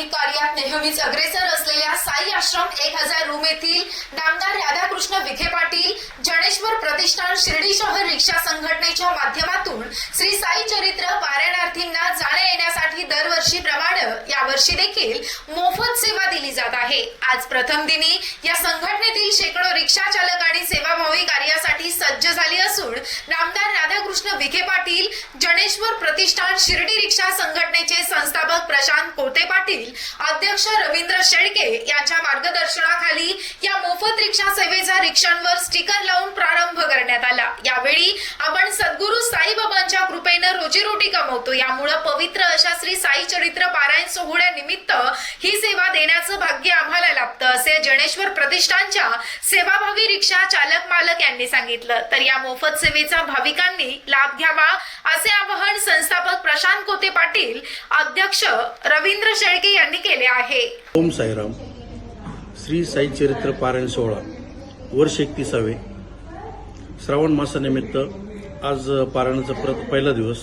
धार्मिक कार्यात नेहमीच अग्रेसर असलेल्या साई आश्रम एक हजार रूम येथील नामदार राधाकृष्ण विखे पाटील जनेश्वर प्रतिष्ठान शिर्डी शहर रिक्षा संघटनेच्या माध्यमातून श्री साई चरित्र पारायणार्थींना जाण्या येण्यासाठी दरवर्षीप्रमाणे यावर्षी देखील मोफत सेवा दिली जात आहे. आज प्रथम दिनी या संघटनेतील शेकडो रिक्षा चालक आणि सेवाभावी कार्यासाठी सज्ज झाली असून नामदार राधाकृष्ण विखे पाटील जनेश्वर प्रतिष्ठान शिर्डी रिक्षा संघटनेचे संस्थापक प्रशांत कोते पाटील अध्यक्ष रवींद्र शेळके यांच्या मार्गदर्शनाखाली या मोफत रिक्षा सेवेचा रिक्षांवर स्टिकर लावून प्रारंभ करण्यात आला. यावेळी आपण सद्गुरू साईबाबांच्या कृपेनं रोजीरोटी कमवतो. यामुळे पवित्र अशा श्री साई चरित्र पारायण सोहळ्यानिमित्त ही सेवा देण्याचं भाग्य आम्हाला लाभतं असे जनेश्वर प्रतिष्ठानच्या सेवाभावी रिक्षा चालक मालक यांनी सांगितलं. तर या मोफत सेवेचा भाविकांनी लाभ घ्यावा असे आवाहन संस्थापक प्रशांत कोते पाटील अध्यक्ष रवींद्र शेळके यांनी केले आहे. ओम साईराम. श्री साई चरित्र पारायण सोहळा वर्ष एकतीसावे. श्रावण मासानिमित्त आज पारायणाचा प्र पहिला दिवस.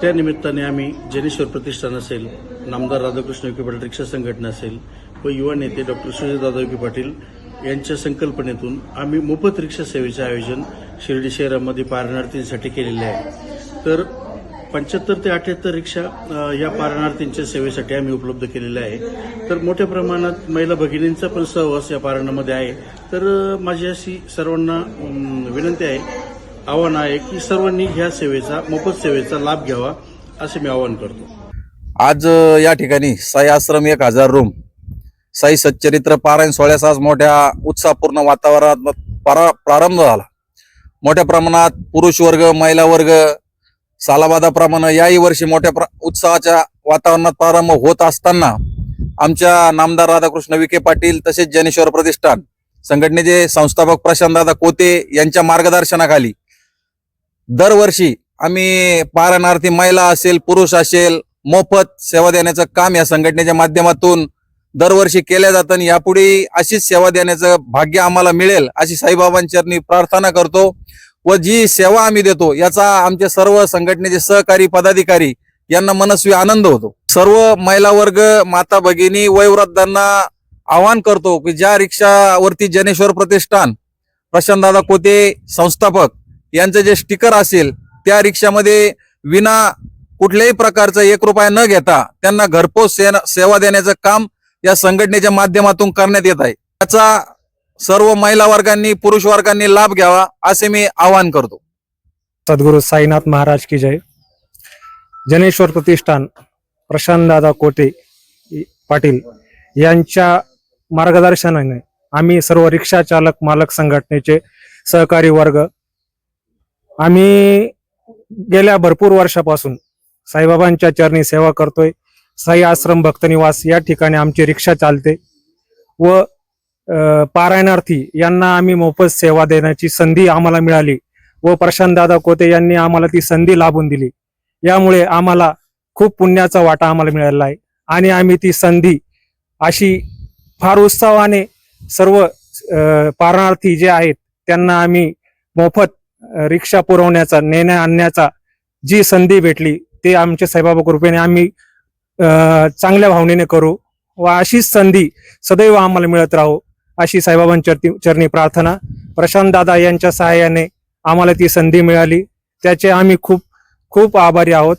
त्या निमित्ताने आम्ही जनेश्वर प्रतिष्ठान असेल नामदार राधाकृष्ण विखे पाटील रिक्षा संघटना असेल व युवा नेते डॉक्टर सुजयदादा विखे पाटील यांच्या संकल्पनेतून आम्ही मोफत रिक्षा सेवेचे आयोजन शिर्डी शहरामध्ये पारणार्थींसाठी केलेले आहे. तर पंच्याहत्तर ते अठ्याहत्तर रिक्षा या पारणार्थींच्या सेवेसाठी आम्ही उपलब्ध केलेल्या आहे तर मोठ्या प्रमाणात महिला भगिनींचा पण सहवास या पारणामध्ये आहे. तर माझी अशी सर्वांना विनंती आहे आव्हान आहे की सर्वांनी ह्या सेवेचा मोफत सेवेचा लाभ घ्यावा असे मी आवाहन करतो. आज या ठिकाणी साई आश्रम एक हजार रूम साई सच्चरित्र पारायण सोहळ्यास आज मोठ्या उत्साहपूर्ण वातावरणात प्रारंभ झाला. मोठ्या प्रमाणात पुरुष वर्ग महिला वर्ग सालाबादाप्रमाणे याही वर्षी मोठ्या प्र- उत्साहाच्या वातावरणात प्रारंभ होत असताना आमच्या नामदार राधाकृष्ण विखे पाटील तसेच जनेश्वर प्रतिष्ठान संघटनेचे संस्थापक प्रशांतदादा कोते यांच्या मार्गदर्शनाखाली दरवर्षी आम्ही पारणार्थी महिला असेल पुरुष असेल मोफत सेवा देण्याचं काम या संघटनेच्या माध्यमातून दरवर्षी केल्या जातं आणि यापुढे अशीच सेवा देण्याचं भाग्य आम्हाला मिळेल अशी साईबाबांचरणी प्रार्थना करतो. व जी सेवा आम्ही देतो याचा आमचे सर्व संघटनेचे सहकारी पदाधिकारी यांना मनस्वी आनंद होतो. सर्व महिला वर्ग माता भगिनी वयोवृद्धांना आवाहन करतो की ज्या रिक्षावरती जनेश्वर प्रतिष्ठान प्रशांतदादा कोते संस्थापक यांचं जे स्टिकर असेल त्या रिक्षामध्ये विना कुठल्याही प्रकारचा एक रुपया न घेता त्यांना घरपोच से- सेवा देण्याचं काम या संघटनेच्या माध्यमातून करण्यात येत आहे. त्याचा सर्व महिला वर्गांनी पुरुष वर्गांनी लाभ घ्यावा असे मी आवाहन करतो. सद्गुरु साईनाथ महाराज की जय. जनेश्वर प्रतिष्ठान प्रशांतदादा कोटे पाटील यांच्या मार्गदर्शनाने आम्ही सर्व रिक्षा चालक मालक संघटनेचे सहकारी वर्ग आम्ही गेल्या भरपूर वर्षापासून साईबाबांच्या चरणी सेवा करतोय. साई आश्रम भक्तनिवास या ठिकाणी आमची रिक्षा चालते व पारायणार्थी यांना आम्ही मोफत सेवा देण्याची संधी आम्हाला मिळाली व प्रशांतदादा कोते यांनी आम्हाला ती संधी लाभून दिली. यामुळे आम्हाला खूप पुण्याचा वाटा आम्हाला मिळाला आहे आणि आम्ही ती संधी अशी फार उत्साहाने सर्व पारणार्थी जे आहेत त्यांना आम्ही मोफत रिक्षा पुरवण्याचा नेण्या आणण्याचा जी संधी भेटली ते आमच्या साईबाबा कृपेने आम्ही चांगल्या भावनेने करू व अशीच संधी सदैव आम्हाला मिळत राहू. अशी साईबाबांच्या चरणी प्रार्थना. प्रशांत दादा यांच्या सहाय्याने आम्हाला ती संधी मिळाली. त्याचे आम्ही खूप खूप आभारी आहोत.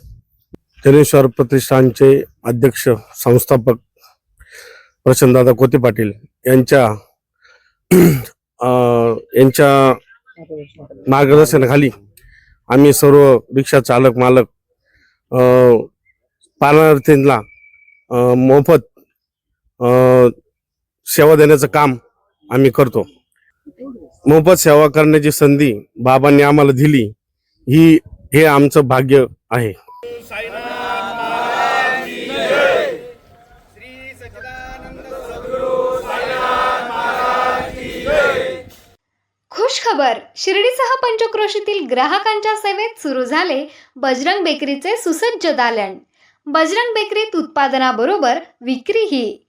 जनेश्वर प्रतिष्ठानचे अध्यक्ष संस्थापक प्रशांतदादा कोते पाटील यांच्या यांच्या मार्गदर्शनाखाली आम्ही सर्व रिक्षा चालक मालक पालनार्थींना मोफत सेवा देण्याचं काम आम्ही करतो. मोफत सेवा करण्याची संधी बाबांनी आम्हाला दिली ही हे आमचं भाग्य आहे. खुश खबर शिर्डीसह पंचक्रोशीतील ग्राहकांच्या सेवेत सुरू झाले बजरंग बेकरीचे सुसज्ज दालन. बजरंग बेकरीत उत्पादनाबरोबर विक्रीही.